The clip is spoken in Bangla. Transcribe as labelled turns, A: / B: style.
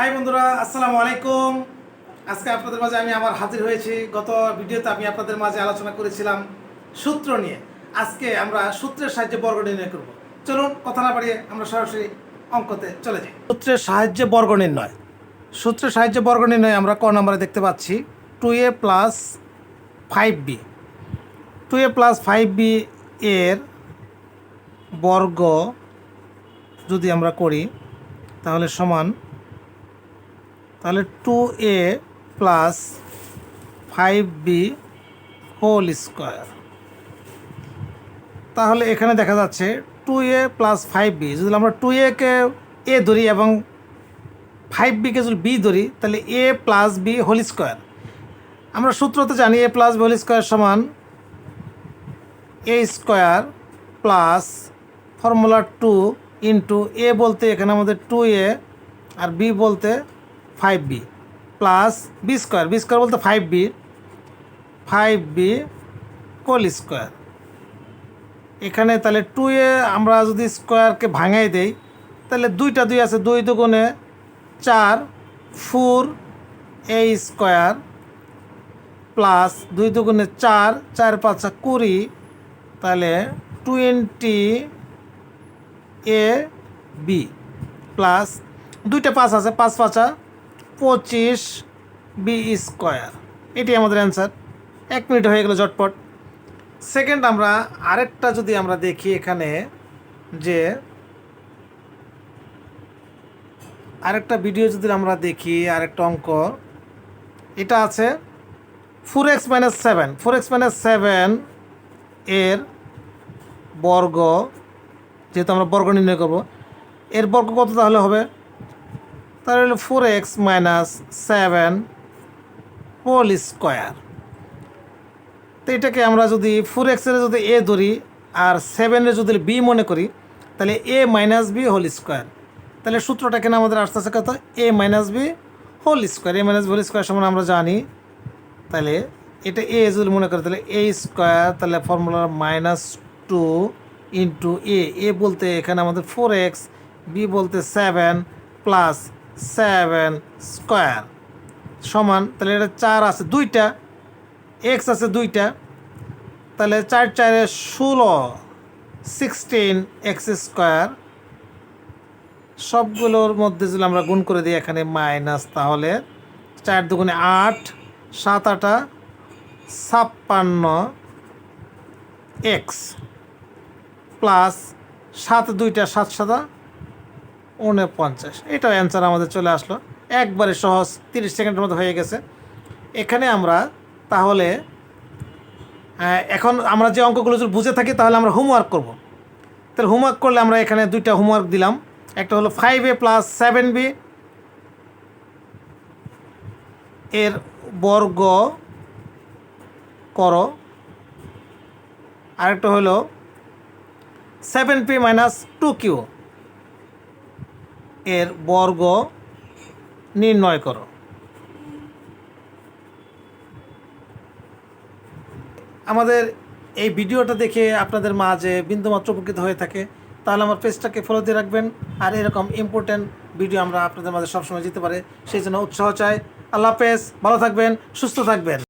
A: হাই বন্ধুরা, আসসালামু আলাইকুম। আজকে আপনাদের মাঝে আমি আবার হাজির হয়েছি। গত ভিডিওতে আমি আপনাদের মাঝে আলোচনা করেছিলাম সূত্র নিয়ে। আজকে আমরা সূত্রের সাহায্যে বর্গ নির্ণয় করব। চলুন, কথা না বাড়িয়ে আমরা সরাসরি অঙ্কতে চলে যাই। সূত্রের সাহায্যে বর্গ নির্ণয়। সূত্রের সাহায্যে বর্গ নির্ণয় আমরা ক নম্বরে দেখতে পাচ্ছি। Two A plus five B. Two A plus five B এর বর্গ যদি আমরা করি, তাহলে সমান তাহলে two A plus five B whole square তাহলে এখানে দেখা যাচ্ছে two A plus five B যদি আমরা টু একে এ ধরি এবং ফাইভ বিকে যদি বি ধরি, তাহলে A plus B whole square আমরা সূত্রতে জানি A plus B whole square সমান A square plus formula two into A বলতে এখানে আমাদের টু এ আর বি বলতে five B plus B square B square বলতে five B five B whole square এখানে তাহলে টু এ আমরা যদি স্কোয়ারকে ভাঙাই দেই, তাহলে দুইটা দুই আছে, দুই দুগুণে চার ফোর এ স্কোয়ার প্লাস দুই দুগুণে চার চার পাঁচা কুড়ি, তাহলে টোয়েন্টি এ বি প্লাস দুইটা পাঁচ আছে, পাঁচ পাঁচা পঁচিশ বি স্কোয়ার। এটি আমাদের অ্যান্সার। এক মিনিট হয়ে গেল ঝটপট। সেকেন্ড আমরা আরেকটা যদি আমরা দেখি এখানে, যে আরেকটা ভিডিও যদি আমরা দেখি, আরেকটা অঙ্ক, এটা আছে four X minus seven four X minus seven এর বর্গ, যেহেতু আমরা বর্গ নির্ণয় করব, এর বর্গ কত তাহলে হবে? তাহলে হলো four X minus seven whole square তো এটাকে আমরা যদি ফোর এক্সের যদি এ ধরি আর সেভেনের যদি বি মনে করি, তাহলে A minus B whole square তাহলে সূত্রটা কেন আমাদের আসতে আসতে কত? A minus B whole square A minus B whole square সমান আমরা জানি। তাহলে এটা এ যদি মনে করি, তাহলে এ স্কোয়ার তাহলে formula minus two into A A বলতে এখানে আমাদের ফোর এক্স বি বলতে সেভেন প্লাস সেভেন স্কোয়ার। সমান, তাহলে এটা চার আছে দুইটা, এক্স আছে দুইটা, তাহলে চার চারে ষোলো, সিক্সটিন এক্স স্কোয়ার। সবগুলোর মধ্যে যদি আমরা গুণ করে দিই এখানে মাইনাস, তাহলে চার দুগুণে আট, সাত আটা ছাপ্পান্ন এক্স, প্লাস সাত দুইটা, সাত সাদা উনপঞ্চাশ এটাও অ্যান্সার আমাদের চলে আসলো। একবারে সহজ, তিরিশ সেকেন্ডের মধ্যে হয়ে গেছে। এখানে আমরা তাহলে এখন আমরা যে অঙ্কগুলো যদি বুঝে থাকি, তাহলে আমরা হোমওয়ার্ক করব। তাহলে হোমওয়ার্ক করলে আমরা এখানে দুইটা হোমওয়ার্ক দিলাম। একটা হলো five A plus seven B এর বর্গ করো। আরেকটা হলো seven P minus two Q এর বর্গ নির্ণয় করো। আমাদের এই ভিডিওটা দেখে আপনাদের মাঝে বিন্দুমাত্র উপকৃত হয়ে থাকে, তাহলে আমার পেজটাকে ফলো দিয়ে রাখবেন। আর এরকম ইম্পর্ট্যান্ট ভিডিও আমরা আপনাদের মাঝে সবসময় যেতে পারে, সেই জন্য উৎসাহ চাই। আল্লাহ হাফেজ, ভালো থাকবেন, সুস্থ থাকবেন।